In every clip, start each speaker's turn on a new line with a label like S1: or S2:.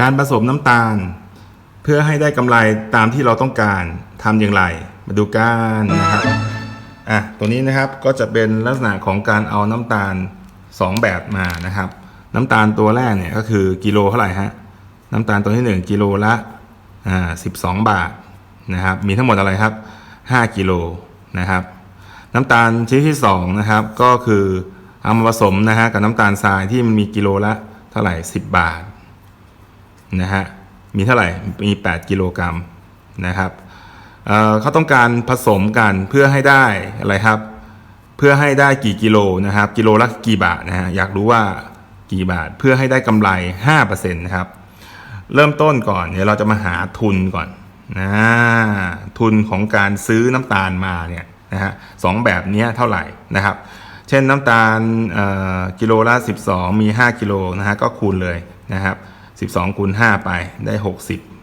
S1: การผสมน้ำตาล เพื่อให้ได้กำไรตามที่เราต้องการทำอย่างไร มาดูกันนะครับอะตัวนี้นะครับก็จะเป็นลักษณะของการเอาน้ำตาล 2 แบบมานะครับ น้ำตาลตัวแรกเนี่ยก็คือกิโลเท่าไหร่ฮะน้ำตาลตัวที่ 1กิโลละอ่า12บาทนะครับ มีทั้งหมดอะไรครับ 5กิโลนะครับน้ำตาลชนิดที่2นะครับก็คือเอามาผสมนะฮะกับน้ำตาลทรายที่มันมีกิโลละเท่าไหร่ 10 บาท นะฮะมีเท่าไหร่มี 8 กิโลกรัมนะครับเเขาต้องการผสมกันเพื่อให้ได้อะไรครับ เพื่อให้ได้กี่กิโลนะครับ กิโลละกี่บาทนะฮะอยากรู้ว่ากี่บาทเพื่อให้ได้กำไร5%นะครับเริ่มต้นก่อนเดี๋ยวเราจะมาหาทุนก่อนนะทุนของการซื้อน้ำตาลมาเนี่ยนะฮะสองแบบนี้เท่าไหร่นะครับ เช่นน้ำตาลกิโลละ12 มี 5 กิโลนะฮะก็คูณเลยนะครับ 12คูณ5ไปได้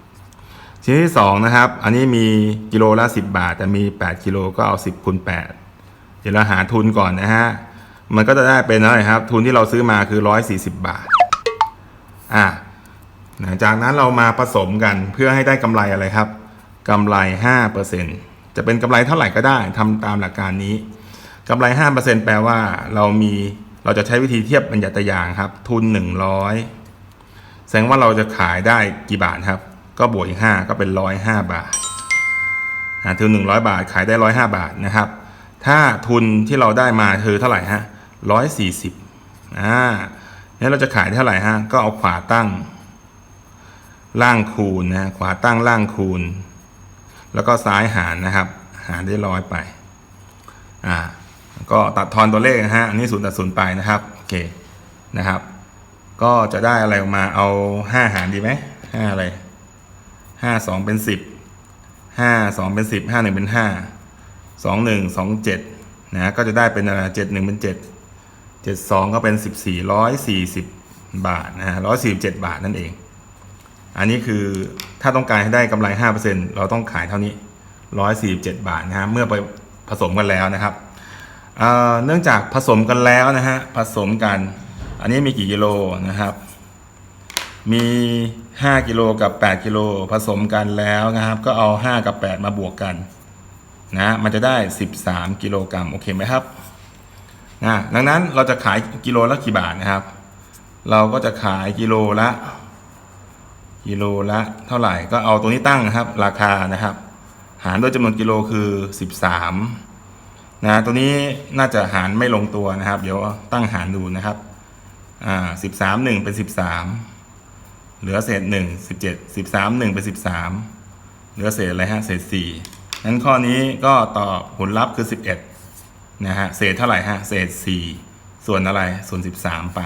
S1: 60 ชิ้นที่2นะครับ อันนี้มีกิโลละ 10 บาท แต่มี 8 กิโลก็เอา 10คูณ8เดี๋ยวเราหาทุนก่อนนะฮะ มันก็จะได้เป็นอะไรครับ ทุนที่เราซื้อมาคือ 140 บาท อะหลังจากนั้นเรามาผสมกันเพื่อให้ได้กำไรอะไรครับกำไร 5%จะเป็นกำไรเท่าไหร่ก็ได้ทำตามหลักการนี้กำไร 5%แปลว่าเรามีเราจะใช้วิธีเทียบบัญญัติยางครับ ทุน 100 แสดงว่าเราจะขายได้กี่บาทครับ ก็บวกอีก5ก็เป็น105 บาทอ่าทุน100 บาทขายได้ 105 บาทนะครับ ถ้าทุนที่เราได้มาคือเท่าไหร่ฮะ140อ่าเนี่ยเราจะขายเท่าไหร่ฮะก็เอาขวาตั้งล่างคูณนะขวาตั้งล่างคูณ แล้วก็ซ้ายหารนะครับ หารได้ร้อยไปอ่าก็ตัดทอนตัวเลขนะฮะอันนี้ศูนย์ตัดศูนย์ไปนะครับโอเคนะครับ ก็จะได้อะไรออกมาเอาห้าหารดีไหมห้าอะไรห้าสองเป็นสิบห้าสองเป็นสิบห้าหนึ่งเป็นห้าสองหนึ่งสองเจ็ดนะก็จะได้เป็นอะไรเจ็ดหนึ่งเป็นเจ็ดเจ็ดสองก็เป็นสิบสี่ร้อยสี่สิบบาทนะฮะร้อยสี่สิบเจ็ดบาทนั่นเอง อันนี้คือถ้าต้องการให้ได้กำไร5%เปอร์เซ็นเราต้องขายเท่านี้147บาทนะฮะเมื่อไปผสมกันแล้วนะครับเเนื่องจากผสมกันแล้วนะฮะผสมกัน อันนี้มีกี่กิโลนะครับ มี 5 กิโลกับ 8 กิโลผสมกันแล้วนะครับ ก็เอา 5 กับ 8 มาบวกกันนะมันจะได้ 13 กิโลกรัมโอเคไหมครับนะดังนั้นเราจะขายกิโลละกี่บาทนะครับ เราก็จะขายกิโลละ กิโลละเท่าไหร่ก็เอาตัวนี้ตั้งนะครับ ราคานะครับ หารด้วยจำนวนกิโลคือ 13นะตัวนี้น่าจะหารไม่ลงตัวนะครับ เดี๋ยวตั้งหารดูนะครับ อ่า13 1เป็น13เหลือเศษ1 17 13 1เจ็ดสิบสามหนึ่งเป็น13เหลือเศษอะไรฮะเศษ4นั้นข้อนี้ก็ตอบผลลัพธ์คือ11นะฮะเศษเท่าไหร่ฮะเศษ4ส่วนอะไรส่วน13ไป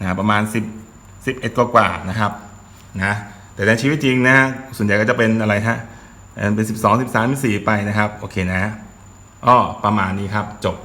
S1: นะประมาณ10 11กว่านะครับนะแต่ในชีวิตจริงนะฮะส่วนใหญ่ก็จะเป็นอะไรฮะเอ่อเป็น 12 13 14 ไปนะครับ โอเคนะอ้อประมาณนี้ครับจบ